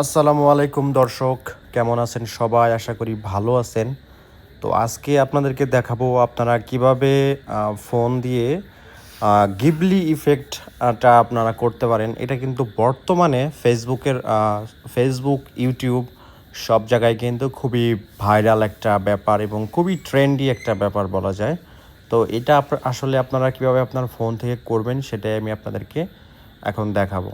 আসসালামু আলাইকুম দর্শক, কেমন আছেন সবাই? আশা করি ভালো আছেন। তো আজকে আপনাদেরকে দেখাবো আপনারা কীভাবে ফোন দিয়ে গিবলি ইফেক্টটা আপনারা করতে পারেন। এটা কিন্তু বর্তমানে ফেসবুকের ফেসবুক ইউটিউব সব জায়গায় কিন্তু খুবই ভাইরাল একটা ব্যাপার এবং খুবই ট্রেন্ডি একটা ব্যাপার বলা যায়। তো এটা আসলে আপনারা কীভাবে আপনার ফোন থেকে করবেন সেটাই আমি আপনাদেরকে এখন দেখাবো।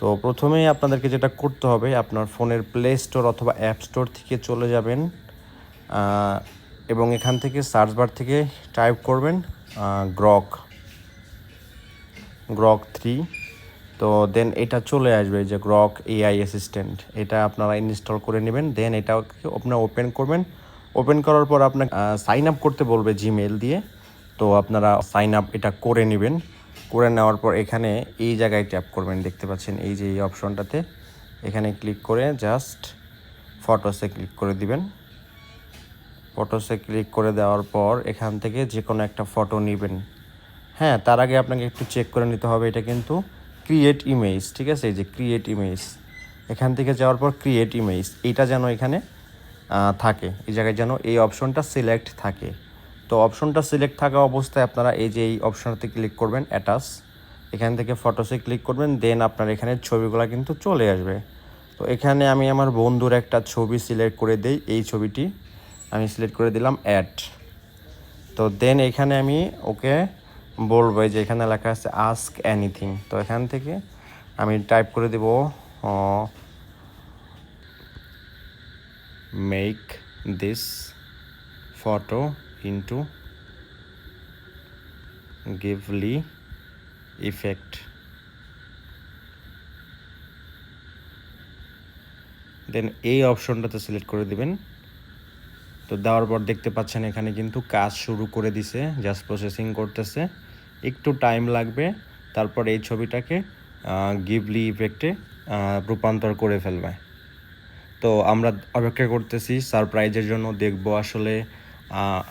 তো প্রথমেই আপনাদেরকে যেটা করতে হবে, আপনার ফোনের প্লে স্টোর অথবা অ্যাপ স্টোর থেকে চলে যাবেন এবং এখান থেকে সার্চ বার থেকে টাইপ করবেন গ্রক গ্রক থ্রি তো দেন এটা চলে আসবে যে গ্রক এআই অ্যাসিস্ট্যান্ট এটা আপনারা ইনস্টল করে নেবেন দেন এটা আপনারা ওপেন করবেন। ওপেন করার পর আপনাকে সাইন আপ করতে বলবে জিমেল দিয়ে, তো আপনারা সাইন আপ এটা করে নেবেন। করে নেওয়ার পর এখানে এই জায়গায় ট্যাপ করবেন, দেখতে পাচ্ছেন এই যে এই অপশনটাতে। এখানে ক্লিক করে জাস্ট ফটোসে ক্লিক করে দিবেন। ফটোসে ক্লিক করে দেওয়ার পর এখান থেকে যে কোনো একটা ফটো নেবেন। হ্যাঁ তার আগে আপনাকে একটু চেক করে নিতে হবে, এটা কিন্তু ক্রিয়েট ইমেজ ঠিক আছে? এই যে ক্রিয়েট ইমেজ এখান থেকে যাওয়ার পর ক্রিয়েট ইমেজ এটা যেন এখানে থাকে। এই জায়গায় যেন এই অপশনটা সিলেক্ট থাকে। তো অপশনটা সিলেক্ট থাকা অবস্থায় আপনারা এই যে এই অপশনটাতে ক্লিক করবেন, অ্যাটাচ। এখান থেকে ফটোসে ক্লিক করবেন, দেন আপনার এখানে ছবিগুলো কিন্তু চলে আসবে। তো এখানে আমি আমার বন্ধুর একটা ছবি সিলেক্ট করে দেই, এই ছবিটি আমি সিলেক্ট করে দিলাম, অ্যাড। তো দেন এখানে আমি ওকে বলব যে এখানে লেখা আছে আস্ক এনিথিং তো এখান থেকে আমি টাইপ করে দেব make this photo into Ghibli effect then এই অপশনটাতে সিলেক্ট করে দিবেন। তো দেওয়ার পর দেখতে পাচ্ছেন এখানে কিন্তু কাজ শুরু করে দিছে জাস্ট প্রসেসিং করতেছে। একটু টাইম লাগবে, তারপর এই ছবিটাকে গিভলি ইফেক্টে রূপান্তর করে ফেলবে। তো আমরা অপেক্ষা করতেছি সারপ্রাইজের জন্য দেখব আসলে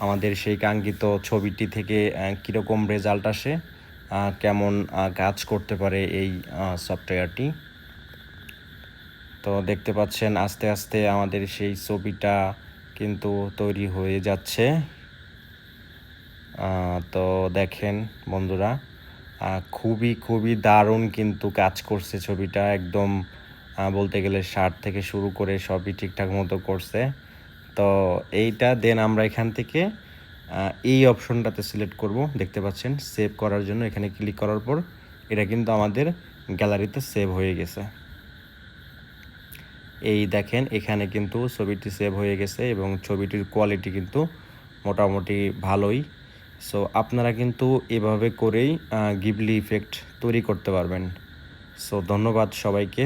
আমাদের সেই কাঙ্ক্ষিত ছবিটি থেকে কীরকম রেজাল্ট আসে কেমন কাজ করতে পারে এই সফটওয়্যারটি তো দেখতে পাচ্ছেন, আস্তে আস্তে আমাদের সেই ছবিটা কিন্তু তৈরি হয়ে যাচ্ছে। তো দেখেন বন্ধুরা খুবই খুবই দারুণ কিন্তু কাজ করছে ছবিটা। একদম বলতে গেলে শার্ট থেকে শুরু করে সবই ঠিকঠাক মতো করছে। তো এইটা দেন আমরা এখান থেকে এই অপশনটাতে সিলেক্ট করব। দেখতে পাচ্ছেন সেভ করার জন্য এখানে ক্লিক করার পর এটা কিন্তু আমাদের গ্যালারিতে সেভ হয়ে গেছে। এই দেখেন, এখানে কিন্তু ছবিটি সেভ হয়ে গেছে এবং ছবিটির কোয়ালিটি কিন্তু মোটামুটি ভালোই। সো আপনারা কিন্তু এভাবে করেই গিবলি ইফেক্ট তৈরি করতে পারবেন। সো ধন্যবাদ সবাইকে।